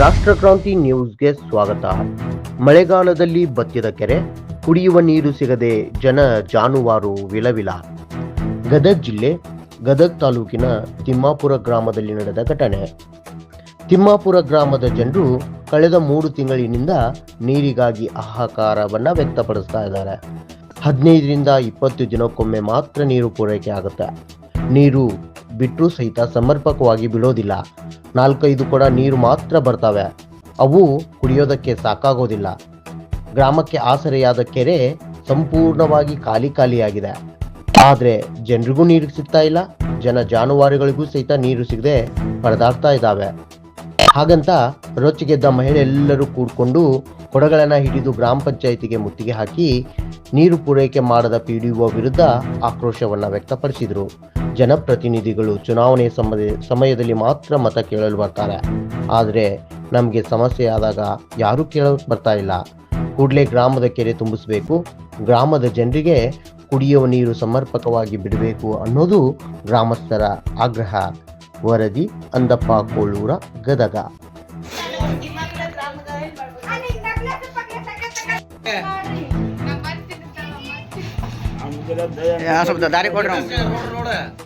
ರಾಷ್ಟ್ರಕ್ರಾಂತಿ ನ್ಯೂಸ್ಗೆ ಸ್ವಾಗತ. ಮಳೆಗಾಲದಲ್ಲಿ ಬತ್ತಿದ ಕೆರೆ, ಕುಡಿಯುವ ನೀರು ಸಿಗದೆ ಜನ ಜಾನುವಾರು ವಿಲವಿಲ. ಗದಗ್ ಜಿಲ್ಲೆ, ಗದಗ್ ತಾಲೂಕಿನ ತಿಮ್ಮಾಪುರ ಗ್ರಾಮದಲ್ಲಿ ನಡೆದ ಘಟನೆ. ತಿಮ್ಮಾಪುರ ಗ್ರಾಮದ ಜನರು ಕಳೆದ ಮೂರು ತಿಂಗಳಿನಿಂದ ನೀರಿಗಾಗಿ ಹಾಹಾಕಾರವನ್ನು ವ್ಯಕ್ತಪಡಿಸ್ತಾ ಇದ್ದಾರೆ. ಹದಿನೈದರಿಂದ ಇಪ್ಪತ್ತು ದಿನಕ್ಕೊಮ್ಮೆ ಮಾತ್ರ ನೀರು ಪೂರೈಕೆ ಆಗುತ್ತೆ. ನೀರು ಬಿಟ್ಟರೂ ಸಹಿತ ಸಮರ್ಪಕವಾಗಿ ಬಿಡೋದಿಲ್ಲ ನಾಲ್ಕೈದು ಕೊಡ ನೀರು ಮಾತ್ರ ಬರ್ತವೆ. ಅವು ಕುಡಿಯೋದಕ್ಕೆ ಸಾಕಾಗೋದಿಲ್ಲ. ಗ್ರಾಮಕ್ಕೆ ಆಸರೆಯಾದ ಕೆರೆ ಸಂಪೂರ್ಣವಾಗಿ ಖಾಲಿ ಖಾಲಿಯಾಗಿದೆ. ಆದರೆ ಜನರಿಗೂ ನೀರು ಸಿಗ್ತಾ ಇಲ್ಲ, ಜನ ಜಾನುವಾರುಗಳಿಗೂ ಸಹಿತ ನೀರು ಸಿಗದೆ ಪರದಾಡ್ತಾ ಇದ್ದಾವೆ. ಹಾಗಂತ ರೊಚ್ಚಿಗೆದ್ದ ಮಹಿಳೆ ಎಲ್ಲರೂ ಕೂಡ್ಕೊಂಡು ಕೊಡಗಳನ್ನು ಹಿಡಿದು ಗ್ರಾಮ ಪಂಚಾಯಿತಿಗೆ ಮುತ್ತಿಗೆ ಹಾಕಿ ನೀರು ಪೂರೈಕೆ ಮಾಡದ ಪಿಡಿಒ ವಿರುದ್ಧ ಆಕ್ರೋಶವನ್ನು ವ್ಯಕ್ತಪಡಿಸಿದರು. ಜನಪ್ರತಿನಿಧಿಗಳು ಚುನಾವಣೆ ಸಮಯ, ಸಮಯದಲ್ಲಿ ಮಾತ್ರ ಮತ ಕೇಳಲು ಬರ್ತಾರೆ. ಆದರೆ ನಮಗೆ ಸಮಸ್ಯೆ ಆದಾಗ ಯಾರೂ ಕೇಳೋಕೆ ಬರ್ತಾ ಇಲ್ಲ. ಕೂಡಲೇ ಗ್ರಾಮದ ಕೆರೆ ತುಂಬಿಸಬೇಕು. ಗ್ರಾಮದ ಜನರಿಗೆ ಕುಡಿಯುವ ನೀರು ಸಮರ್ಪಕವಾಗಿ ಬಿಡಬೇಕು ಅನ್ನೋದು ಗ್ರಾಮಸ್ಥರ ಆಗ್ರಹ. ವರದಿ ಅಂದಪ್ಪ ಕೋಳೂರ ಗದಗ. ದಾರಿ ಕೊಡ್ರಿ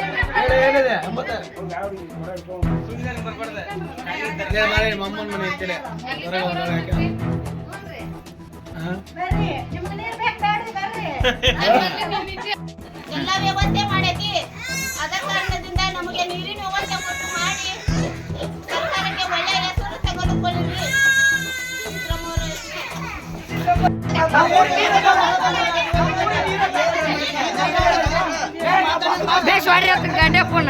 ನಗ ಮಕ್ಕ ಮಾಡ್ಬೇಡ್ರಿ ಏ ಮತ್ತೆ ಮಾಡಿ, ಮಮ್ಮನ್ ಮನೆ. ಹಾ? ಎಲ್ಲ ವ್ಯವಸ್ಥೆ ಮಾಡೈತಿ ಅದ ಕಾರಣದಿಂದ ನಮಗೆ ನೀರಿನ ವ್ಯವಸ್ಥೆ ಕೊಟ್ಟು ಮಾಡಿ. ಸರ್ಕಾರಕ್ಕೆ ಒಳ್ಳೆಯ ಹೆಸರು ತೆಗೆದುಕೊಳ್ಳಿ ಬೇಸ್ ಹೊಡ್ರಿ ಅಂತ ಗಂಟೆ ಫೋನ್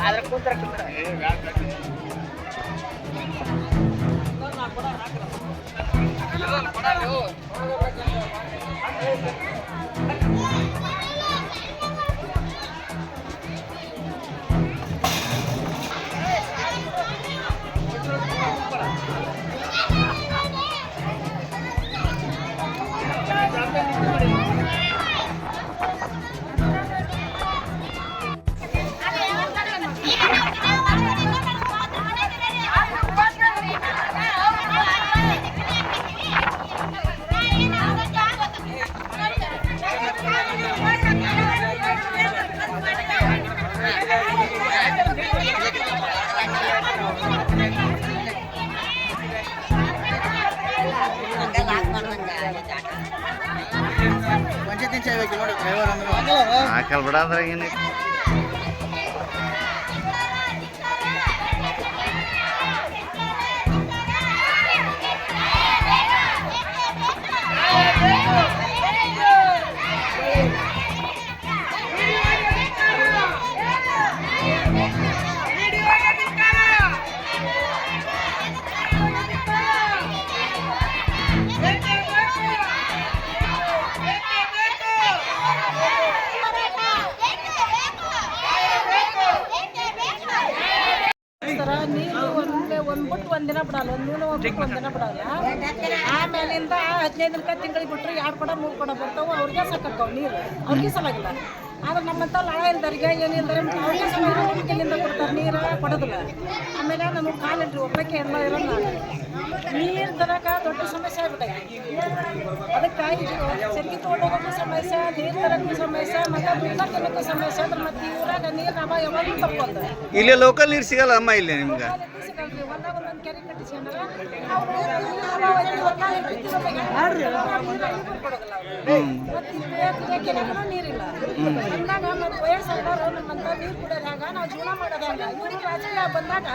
ಅದ್ರ ಕೂತ್ರ ಕೂತ್ರ. ಈಗ ಹಾಕಲ್ ಬಿಡ ಅಂದ್ರೆ ಏನೈತಿ ಒಂದಿನ ಬಿಡಲ್ಲ ಒಂದ್ ಮೂಲ ಹೋಗ್ಬೇಕು ಒಂದಿನ ಬಿಡಲ್ಲ. ಆಮೇಲಿಂದ ಹದಿನೈದು ದಿನಕ್ಕೆ ತಿಂಗಳಿಗೆ ಬಿಟ್ರೆ ಎರಡು ಕೊಡ ಮೂರು ಕೊಡ ಬರ್ತಾವ ಅವ್ರಿಗೆ ಸಾಕಾಕವ ನೀರು. ಅವ್ರಿಗೆ ಸಲಾಗಿಲ್ಲ ಆದ್ರೆ ನಮ್ಮಂತ ಲಾಳ ಇಲ್ದರಿಗೆ ಏನಿಲ್ದರೆ ಅವ್ರಿಗೆ ಇಲ್ಲಿಂದ ಕೊಡ್ತಾರೆ ನೀರು ಕೊಡೋದಿಲ್ಲ. ಆಮೇಲೆ ನಮಗೆ ಕಾಲಿಲ್ರಿ ಒಪ್ಪಕ್ಕೆ ಎಲ್ಲ ಇರೋಲ್ಲ. ನೀರು ತರಕ ದೊಡ್ಡ ಸಮಸ್ಯೆ ಆಗ್ಬಿಟ್ಟೈತಿ ಅದಕ್ಕಾಗಿ ಸರಿಗೆ ತೊಗೊಂಡೋಗೋಕ್ಕೂ ಸಮಸ್ಯೆ ನೀರು ತರಕ್ಕೂ ಸಮಸ್ಯೆ ಮತ್ತೆ ದುಡ್ಡ ತಿನ್ನೋಕ್ಕೂ ಸಮಸ್ಯೆ ಅದ್ರ ಮತ್ತೆ ಊರಾಗ ನೀರು ಅವ ಯಾವಾಗಲೂ ತಪ್ಪೊಂದು ಇಲ್ಲೇ ಲೋಕಲ್ ನೀರು ಸಿಗಲ್ಲ ಅಮ್ಮ ಇಲ್ಲಿ ನಿಮ್ಗೆ? ಸಿಗಲ್ರಿ ಒಂದಾಗ ಒಂದೊಂದು ಕೆರೆ ಕಟ್ಟಿಸ್ಕೊಂಡ್ರೆ ಕೊಡೋದಿಲ್ಲ ನೀರಿಲ್ಲ. ಅಂದಾಗ ಮತ್ತೆ ವಯಸ್ಸಾದವ್ರು ನಮ್ಮಂತ ನೀರು ಕುಡಿಯೋದು ಹ್ಯಾಂಗ? ನಾವು ಜೀವನ ಮಾಡೋದು ಹ್ಯಾಂಗ? ಇವ್ರಿಗೆ ರಾಜಕೀಯ ಬಂದಾಗ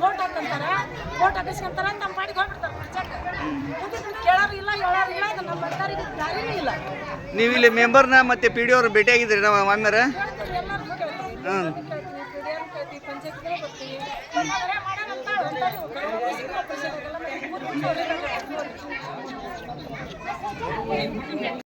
ಓಟ್ ಹಾಕಂತಾರ? ಓಟ್ ಹಾಕಿಸ್ಕೊಂತಾರ ನಮ್ಮ ಪಾಡಿಗೆ ಹೋಗ್ಬಿಡ್ತಾರೆ ಕುರ್ಚಾಕ ಕೇಳೋರು ಇಲ್ಲ ಹೇಳೋರು ಇಲ್ಲ ಇದು ನಮ್ಮ ಬಂದವರಿಗೆ ದಾರಿನೂ ಇಲ್ಲ. ನೀವು ಇಲ್ಲಿ ಮೆಂಬರ್ನ ಮತ್ತೆ ಪಿ ಡಿ ಅವ್ರು ಭೇಟಿಯಾಗಿದ್ರಿ ನಾವು ಮಾಮ್ಯಾರ ಕೇಳ್ತೀವಿ ಹ್ಮ್. ಕೇಳ್ತೀವಿ ಬರ್ತೀವಿ. ಅಂತಾರೆ. ಇವ್ರು. ಮತ್ತೆ.